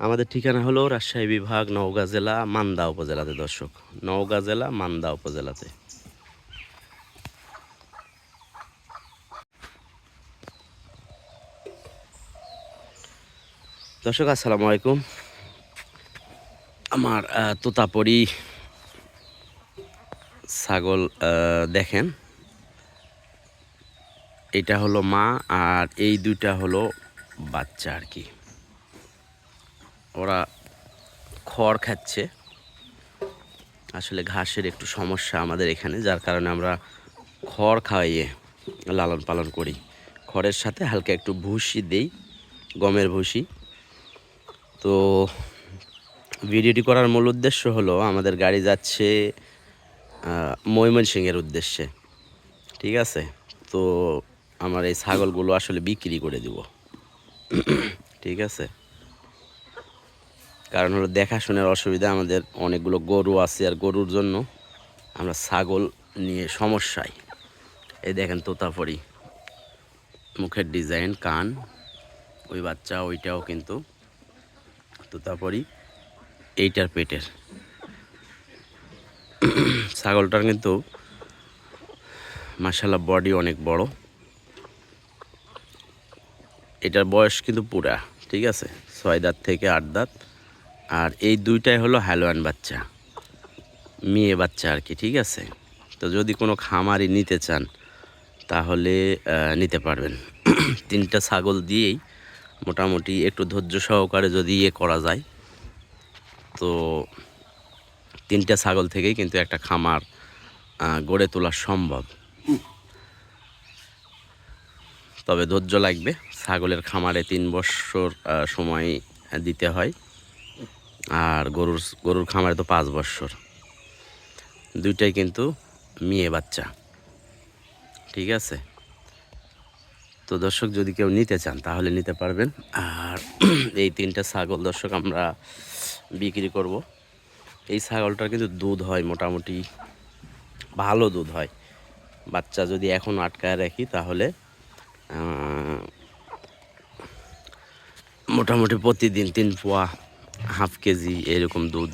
আমাদের ঠিকানা হলো রাজশাহী বিভাগ নওগাঁ জেলা মান্দা উপজেলাতে দর্শক। নওগাঁ জেলা মান্দা উপজেলাতে। দর্শক আসসালামু আলাইকুম। আমার আহ, তোতাপরি ছাগল দেখেন। এটা হলো মা আর এই দুইটা হলো বাচ্চা আর কি। ওরা খড় খাচ্ছে। আসলে ঘাসের একটু সমস্যা আমাদের এখানে, যার কারণে আমরা খড় খাওয়াইয়ে লালন পালন করি। খড়ের সাথে হালকা একটু ভুসি দেই, গমের ভুসি। তো ভিডিওটি করার মূল উদ্দেশ্য হলো, আমাদের গাড়ি যাচ্ছে ময়মনসিংহের উদ্দেশ্যে। ঠিক আছে? তো আমার এই ছাগলগুলো আসলে বিক্রি করে দিব। ঠিক আছে? কারণ হলো দেখাশোনার অসুবিধা, আমাদের অনেকগুলো গরু আছে আর গরুর জন্য আমরা ছাগল নিয়ে সমস্যায়। এই দেখেন তোতাপরি, মুখের ডিজাইন, কান, ওই বাচ্চা, ওইটাও কিন্তু তোতাপরি, এইটার পেটের। ছাগলটার কিন্তু মাসাল্লাহ বডি অনেক বড়। এটার বয়স কিন্তু পুরা, ঠিক আছে? ছয় দাঁত থেকে আট দাঁত। আর এই দুইটাই হলো হ্যালোয়ান বাচ্চা, মেয়ে বাচ্চা আর কি, ঠিক আছে? তো যদি কোনো খামারি নিতে চান, তাহলে নিতে পারবেন। তিনটা ছাগল দিয়েই মোটামুটি একটু ধৈর্য সহকারে যদি ইয়ে করা যায়, তো তিনটা ছাগল থেকেই কিন্তু একটা খামার গড়ে তোলা সম্ভব। তবে ধৈর্য লাগবে, ছাগলের খামারে তিন বছর সময় দিতে হয়। আর গরুর গরুর খামারে তো পাঁচ বছর দুইটাই কিন্তু মেয়ে বাচ্চা। ঠিক আছে? তো দর্শক, যদি কেউ নিতে চান, তাহলে নিতে পারবেন। আর এই তিনটা ছাগল দর্শক, আমরা বিক্রি করব। এই ছাগলটার কিন্তু দুধ হয় মোটামুটি, ভালো দুধ হয়। বাচ্চা যদি এখন আটকায় রাখি, তাহলে মোটামুটি প্রতিদিন তিন পোয়া হাফ কেজি এরকম দুধ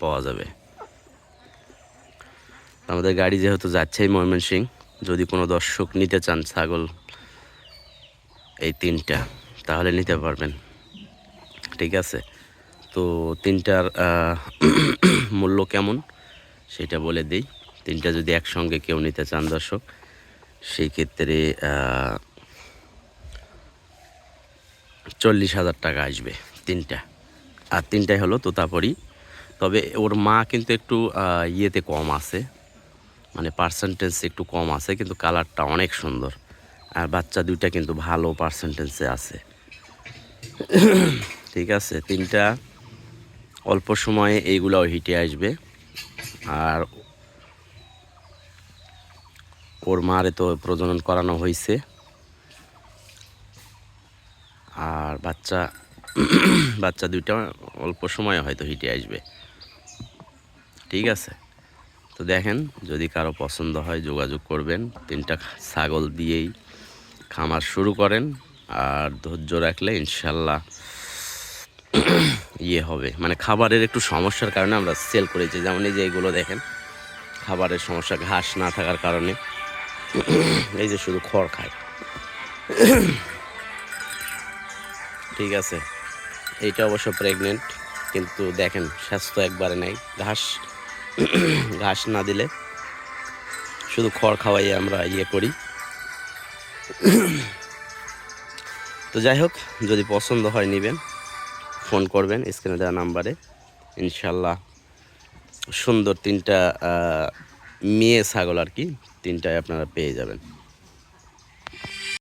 পাওয়া যাবে। আমাদের গাড়ি যেহেতু যাচ্ছেই ময়মনসিং, যদি কোনো দর্শক নিতে চান ছাগল, এই তিনটা, তাহলে নিতে পারবেন। ঠিক আছে? তো তিনটার মূল্য কেমন? সেটা বলে দিই। তিনটা যদি একসঙ্গে কেউ নিতে চান দর্শক, সেই ক্ষেত্রে চল্লিশ হাজার টাকা আসবে তিনটা। আর তিনটাই হলো তোতাপরি তবে ওর মা কিন্তু একটু ইয়েতে কম আছে। মানে পার্সেন্টেজ একটু কম আছে, কিন্তু কালারটা অনেক সুন্দর। আর বাচ্চা দুইটা কিন্তু ভালো পার্সেন্টেজে আছে। ঠিক আছে, তিনটা। অল্প সময়ে এইগুলাও হিটে আসবে। আর ওর মারে তো প্রজনন করানো হয়েছে আর বাচ্চা বাচ্চা দুইটা অল্প সময়ে হয়তো হিটে আসবে। ঠিক আছে? তো দেখেন, যদি কারও পছন্দ হয় যোগাযোগ করবেন। তিনটা ছাগল দিয়েই খামার শুরু করেন। আর ধৈর্য রাখলে ইনশাল্লাহ ইয়ে হবে। মানে খাবারের একটু সমস্যার কারণে আমরা সেল করেছি। যেমন এই যে এইগুলো দেখেন, খাবারের সমস্যা, ঘাস না থাকার কারণে এই যে শুধু খড় খায়। ঠিক আছে? এইটা অবশ্য প্রেগনেন্ট কিন্তু দেখেন, স্বাস্থ্য একবারে নেই। ঘাস ঘাস না দিলে শুধু খড় খাওয়াই আমরা ইয়ে করি। তো যাই হোক, যদি পছন্দ হয় নেবেন, ফোন করবেন স্ক্রিনে দেওয়া নাম্বারে। ইনশাল্লাহ সুন্দর তিনটা মেয়ে ছাগল আর কি তিনটায় আপনারা পেয়ে যাবেন।